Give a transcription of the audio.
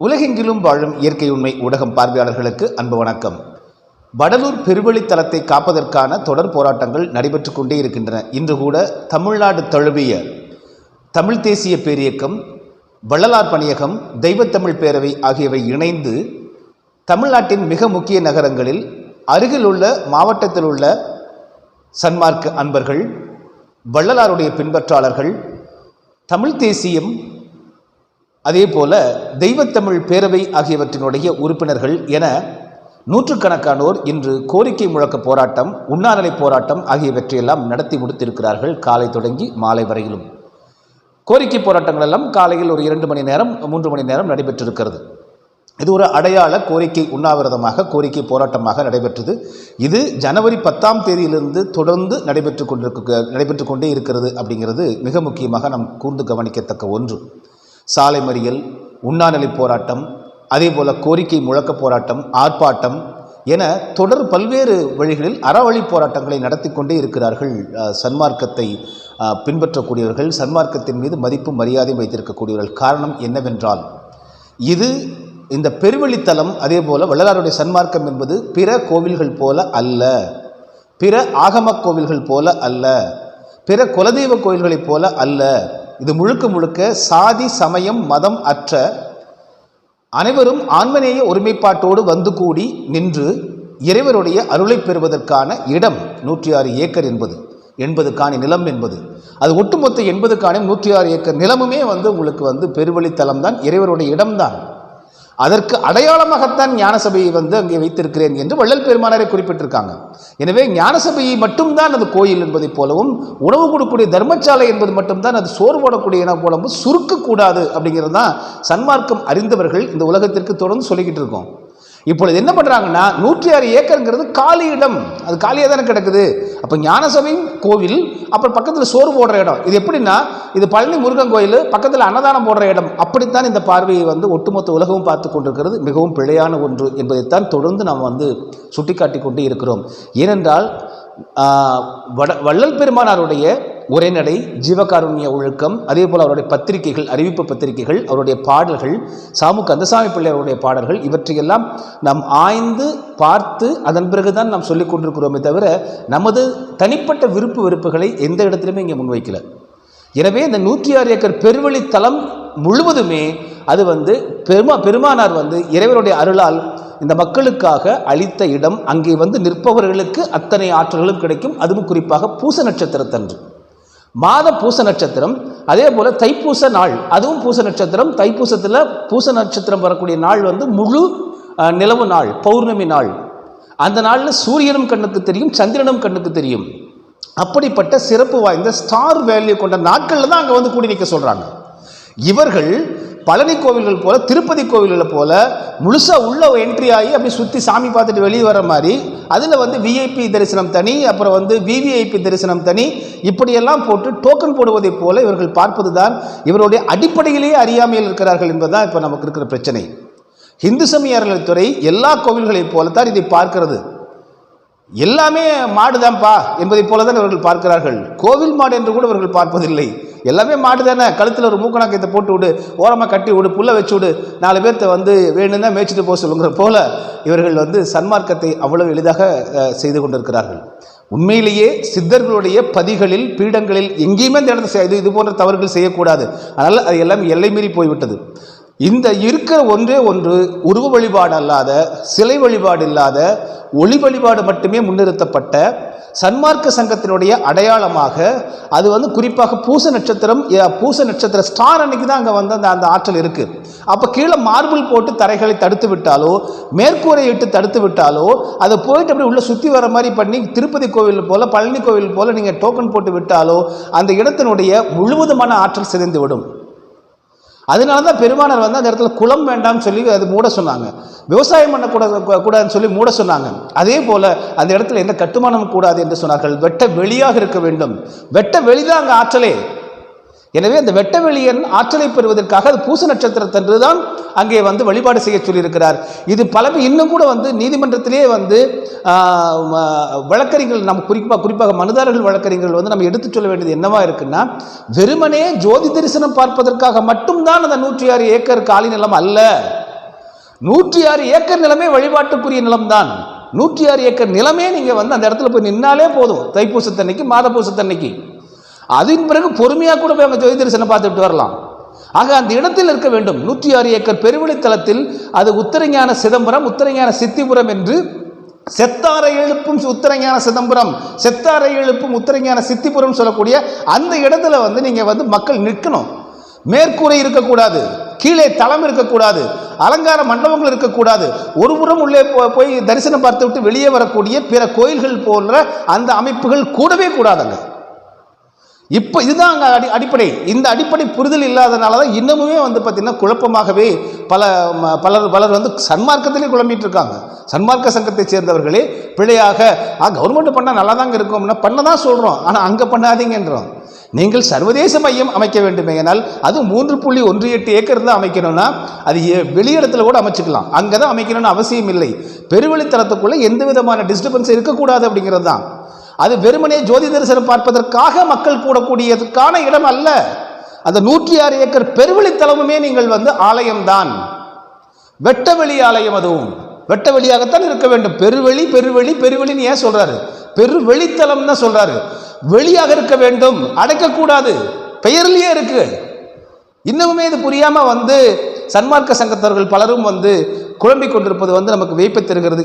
உலகெங்கிலும் வாழும் இயற்கை உண்மை ஊடகம் பார்வையாளர்களுக்கு அன்பு வணக்கம். வடலூர் பெருவழித்தலத்தை காப்பதற்கான தொடர் போராட்டங்கள் நடைபெற்றுக் கொண்டே இருக்கின்றன. இன்று கூட தமிழ்நாடு தழுவிய தமிழ் தேசிய பேரியக்கம் வள்ளலார் பணியகம் தெய்வத்தமிழ் பேரவை ஆகியவை இணைந்து தமிழ்நாட்டின் மிக முக்கிய நகரங்களில் அருகிலுள்ள மாவட்டத்தில் உள்ள சன்மார்க்க அன்பர்கள் வள்ளலாருடைய பின்பற்றாளர்கள் தமிழ் தேசியம் அதே போல தெய்வத்தமிழ் பேரவை ஆகியவற்றினுடைய உறுப்பினர்கள் என நூற்றுக்கணக்கானோர் இன்று கோரிக்கை முழக்க போராட்டம் உண்ணாநிலை போராட்டம் ஆகியவற்றையெல்லாம் நடத்தி முடித்திருக்கிறார்கள் காலை தொடங்கி மாலை வரையிலும். கோரிக்கை போராட்டங்கள் எல்லாம் காலையில் ஒரு இரண்டு மணி நேரம் மூன்று மணி நேரம் நடைபெற்றிருக்கிறது. இது ஒரு அடையாள கோரிக்கை உண்ணாவிரதமாக கோரிக்கை போராட்டமாக நடைபெற்றது. இது ஜனவரி பத்தாம் தேதியிலிருந்து தொடர்ந்து நடைபெற்று கொண்டிருக்க நடைபெற்று கொண்டே இருக்கிறது அப்படிங்கிறது மிக முக்கியமாக நாம் கூர்ந்து கவனிக்கத்தக்க ஒன்று. சாலை மறியல் உண்ணாநிலை போராட்டம் அதே போல கோரிக்கை முழக்க போராட்டம் ஆர்ப்பாட்டம் என தொடர் பல்வேறு வழிகளில் அறவழி போராட்டங்களை நடத்தி கொண்டே இருக்கிறார்கள். சன்மார்க்கத்தை பின்பற்றக்கூடியவர்கள் சன்மார்க்கத்தின் மீது மதிப்பு மரியாதை வைத்திருக்கக்கூடியவர்கள். காரணம் என்னவென்றால் இது இந்த பெருவெளித்தலம் அதே போல் வள்ளலாருடைய சன்மார்க்கம் என்பது பிற கோவில்கள் போல அல்ல. பிற ஆகம கோவில்கள் போல அல்ல. பிற குலதெய்வ கோயில்களைப் போல அல்ல. இது முழுக்க முழுக்க சாதி சமயம் மதம் அற்ற அனைவரும் ஆன்மநேய ஒருமைப்பாட்டோடு வந்து கூடி நின்று இறைவருடைய அருளை பெறுவதற்கான இடம் நூற்றி ஆறு ஏக்கர் என்பது எண்பது காணி நிலம் என்பது. அது ஒட்டுமொத்த எண்பது காணி நூற்றி ஆறு ஏக்கர் நிலமுமே வந்து உங்களுக்கு வந்து பெருவழித்தலம் தான் இறைவருடைய இடம்தான். அதற்கு அடையாளமாகத்தான் ஞானசபையை வந்து அங்கே வைத்திருக்கிறேன் என்று வள்ளல் பெருமானரை குறிப்பிட்டிருக்காங்க. எனவே ஞானசபையை மட்டும்தான் அது கோயில் என்பதைப் போலவும் உணவு கொடுக்கக்கூடிய தர்மசாலை என்பது மட்டும்தான் அது சோறு போடக்கூடிய இனம் போலவும் சுருக்கக்கூடாது அப்படிங்கிறது தான் சன்மார்க்கம் அறிந்தவர்கள் இந்த உலகத்திற்கு தொடர்ந்து சொல்லிக்கிட்டு இருக்கோம். இப்பொழுது என்ன பண்ணுறாங்கன்னா நூற்றி ஆறு ஏக்கருங்கிறது காலி இடம். அது காலியாக தானே கிடக்குது. அப்போ ஞானசபை கோவில் அப்புறம் பக்கத்தில் சோறு போடுற இடம். இது எப்படின்னா இது பழனி முருகன் கோயில் பக்கத்தில் அன்னதானம் போடுற இடம். அப்படித்தான் இந்த பார்வையை வந்து ஒட்டுமொத்த உலகமும் பார்த்து கொண்டிருக்கிறது. மிகவும் பிழையான ஒன்று என்பதைத்தான் தொடர்ந்து நாம் வந்து சுட்டிக்காட்டி கொண்டே இருக்கிறோம். ஏனென்றால் வட வள்ளல் பெருமானாருடைய உரைநடை ஜீவகாருண்ய ஒழுக்கம் அதே போல் அவருடைய பத்திரிகைகள் அறிவிப்பு பத்திரிகைகள் அவருடைய பாடல்கள் சாமு கந்தசாமி பிள்ளையருடைய பாடல்கள் இவற்றையெல்லாம் நாம் ஆய்ந்து பார்த்து அதன் பிறகுதான் நாம் சொல்லிக் கொண்டிருக்கிறோமே தவிர நமது தனிப்பட்ட விருப்பு வெறுப்புகளை எந்த இடத்துலையுமே இங்கே முன்வைக்கல. எனவே இந்த நூற்றி ஆறு ஏக்கர் பெருவழித்தலம் முழுவதுமே அது வந்து பெருமா பெருமானார் வந்து இறைவனுடைய அருளால் இந்த மக்களுக்காக அளித்த இடம் அங்கே வந்து நிற்பவர்களுக்கு அத்தனை ஆற்றல்களும் கிடைக்கும். அதுவும் குறிப்பாக பூச நட்சத்திரத்தன்று. மாத பூச நட்சத்திரம் அதே போல் தைப்பூச நாள் அதுவும் பூச நட்சத்திரம். தைப்பூசத்தில் பூச நட்சத்திரம் வரக்கூடிய நாள் வந்து முழு நிலவு நாள் பௌர்ணமி நாள். அந்த நாளில் சூரியனும் கண்ணுக்கு தெரியும் சந்திரனும் கண்ணுக்கு தெரியும். அப்படிப்பட்ட சிறப்பு வாய்ந்த ஸ்டார் வேல்யூ கொண்ட நாட்களில் தான் அங்கே வந்து கூடி நிற்க சொல்கிறாங்க இவர்கள் பழனி கோவில்கள் போல திருப்பதி கோவில்களை போல முழுசாக உள்ள என்ட்ரி ஆகி அப்படி சுற்றி சாமி பார்த்துட்டு வெளியே வர மாதிரி அதில் வந்து விஐபி தரிசனம் தனி அப்புறம் வந்து விவிஐபி தரிசனம் தனி இப்படியெல்லாம் போட்டு டோக்கன் போடுவதைப் போல இவர்கள் பார்ப்பது தான் இவருடைய அடிப்படையிலேயே அறியாமையில் இருக்கிறார்கள் என்பதுதான் இப்போ நமக்கு இருக்கிற பிரச்சனை. இந்து சமய அறநிலைத்துறை எல்லா கோவில்களைப் போலத்தான் இதை பார்க்கிறது. எல்லாமே மாடுதான்ப்பா என்பதைப் போல தான் இவர்கள் பார்க்கிறார்கள். கோவில் மாடு என்று கூட இவர்கள் பார்ப்பதில்லை. எல்லாமே மாட்டு தானே? கழுத்தில் ஒரு மூக்கணாக்கத்தை போட்டு விடு ஓரமாக கட்டி விடு புல்லை வச்சு விடு. நாலு பேர்த்த வந்து வேணும்னா மேய்ச்சிட்டு போக சொல்லுங்கிற போல இவர்கள் வந்து சன்மார்க்கத்தை அவ்வளவு எளிதாக செய்து கொண்டிருக்கிறார்கள். உண்மையிலேயே சித்தர்களுடைய பதிகளில் பீடங்களில் எங்கேயுமே இந்த இடத்துல இது இது போன்ற தவறுகள் செய்யக்கூடாது. அதனால் அது எல்லாம் எல்லை மீறி போய்விட்டது. இந்த இருக்கிற ஒன்றே ஒன்று உருவ வழிபாடு அல்லாத சிலை வழிபாடு இல்லாத ஒளி வழிபாடு மட்டுமே முன்னிறுத்தப்பட்ட சன்மார்க்க சங்கத்தினுடைய அடையாளமாக அது வந்து குறிப்பாக பூச நட்சத்திரம் பூச நட்சத்திர ஸ்டார் அன்னைக்கு தான் அங்கே வந்து அந்த அந்த ஆற்றல் இருக்குது அப்போ கீழே மார்பிள் போட்டு தரைகளை தடுத்து விட்டாலோ மேற்கூரை இட்டு தடுத்து விட்டாலோ அதை போயிட்டு அப்படி உள்ளே சுற்றி வர மாதிரி பண்ணி திருப்பதி கோவில் போல் பழனி கோவில் போல் நீங்கள் டோக்கன் போட்டு விட்டாலோ அந்த இடத்தினுடைய முழுவதுமான ஆற்றல் சிதைந்து விடும். அதனால தான் பெருமானார் வந்து அந்த இடத்துல குளம் வேண்டாம்னு சொல்லி அது மூட சொன்னாங்க. விவசாயம் பண்ணக்கூடாது கூடாதுன்னு சொல்லி மூட சொன்னாங்க. அதே போல் அந்த இடத்துல எந்த கட்டுமானமும் கூடாது என்று சொன்னார்கள். வெட்ட வெளியாக இருக்க வேண்டும். வெட்ட வெளிதான் அங்கே ஆற்றலே. எனவே அந்த வெட்ட வெளியன் ஆற்றலை பெறுவதற்காக அது பூச நட்சத்திரத்தன்று தான் அங்கே வந்து வழிபாடு செய்ய சொல்லியிருக்கிறார். இது பல இன்னும் கூட வந்து நீதிமன்றத்திலே வந்து வழக்கறிஞர்கள் நம்ம குறிப்பாக குறிப்பாக மனுதாரர்கள் வழக்கறிஞர்கள் வந்து நம்ம எடுத்துச் சொல்ல வேண்டியது என்னவா இருக்குன்னா வெறுமனே ஜோதி தரிசனம் பார்ப்பதற்காக மட்டும்தான் அந்த நூற்றி ஆறு ஏக்கர் காலி நிலம் அல்ல. நூற்றி ஆறு ஏக்கர் நிலமே வழிபாட்டுக்குரிய நிலம்தான். நூற்றி ஆறு ஏக்கர் நிலமே நீங்கள் வந்து அந்த இடத்துல போய் நின்னாலே போதும். தைப்பூசத்தன்னைக்கு மாதப்பூசத்தன்னைக்கு. அதன் பிறகு பொறுமையாக கூட போய் அங்கே ஜோதி தரிசனம் பார்த்துட்டு வரலாம். ஆக அந்த இடத்தில் இருக்க வேண்டும். நூற்றி ஆறு ஏக்கர் பெருவெளித்தலத்தில் அது உத்தரஞான சிதம்பரம் உத்தரஞான சித்திபுரம் என்று செத்தாரை எழுப்பும் உத்தரஞான சிதம்பரம் செத்தாரை எழுப்பும் உத்தரஞான சித்திபுரம் சொல்லக்கூடிய அந்த இடத்துல வந்து நீங்கள் வந்து மக்கள் நிற்கணும். மேற்கூரை இருக்கக்கூடாது கீழே தளம் இருக்கக்கூடாது அலங்கார மண்டபங்கள் இருக்கக்கூடாது. ஒரு புறம் உள்ளே போய் தரிசனம் பார்த்து விட்டு வெளியே வரக்கூடிய பிற கோயில்கள் போன்ற அந்த அமைப்புகள் கூடவே கூடாதுங்க. இப்போ இதுதான் அங்கே அடி அடிப்படை. இந்த அடிப்படை புரிதல் இல்லாதனால தான் இன்னமுமே வந்து பார்த்திங்கன்னா குழப்பமாகவே பல ம- பலர் பலர் வந்து சன்மார்க்கத்திலே குழம்பிட்டு இருக்காங்க. சன்மார்க்க சங்கத்தை சேர்ந்தவர்களே பிழையாக ஆ கவர்மெண்ட் பண்ணால் நல்லா தாங்க இருக்கும்னா பண்ண தான் சொல்கிறோம் ஆனால் அங்கே பண்ணாதீங்கன்றோம். நீங்கள் சர்வதேச மையம் அமைக்க வேண்டுமேனால் அது மூன்று புள்ளி ஒன்று எட்டு ஏக்கர் தான் அமைக்கணும்னா அது எ- வெளியிடத்துல கூட அமைச்சுக்கலாம். அங்கே தான் அமைக்கணும்னு அவசியம் இல்லை. பெருவெளித்தளத்துக்குள்ளே எந்த விதமான டிஸ்டர்பன்ஸ் இருக்கக்கூடாது அப்படிங்கிறது தான். அது வெறுமனே ஜோதி தரிசனம் பார்ப்பதற்காக மக்கள் கூடக்கூடியதற்கான இடம் அல்ல. அந்த நூற்றி ஆறு ஏக்கர் பெருவெளித்தலமுமே நீங்கள் வந்து ஆலயம்தான். வெட்டவெளி ஆலயம் அதுவும். வெட்ட வெளியாகத்தான் இருக்க வேண்டும். பெருவெளி பெருவெளி பெருவெளின்னு ஏன் சொல்றாரு? பெருவெளித்தலம் தான் சொல்றாரு. வெளியாக இருக்க வேண்டும். அடைக்கக்கூடாது. பெயர்லேயே இருக்கு. இன்னமுமே இது புரியாம வந்து சன்மார்க்க சங்கத்தவர்கள் பலரும் வந்து குழம்பிக் கொண்டிருப்பது வந்து நமக்கு வியப்பை தருகிறது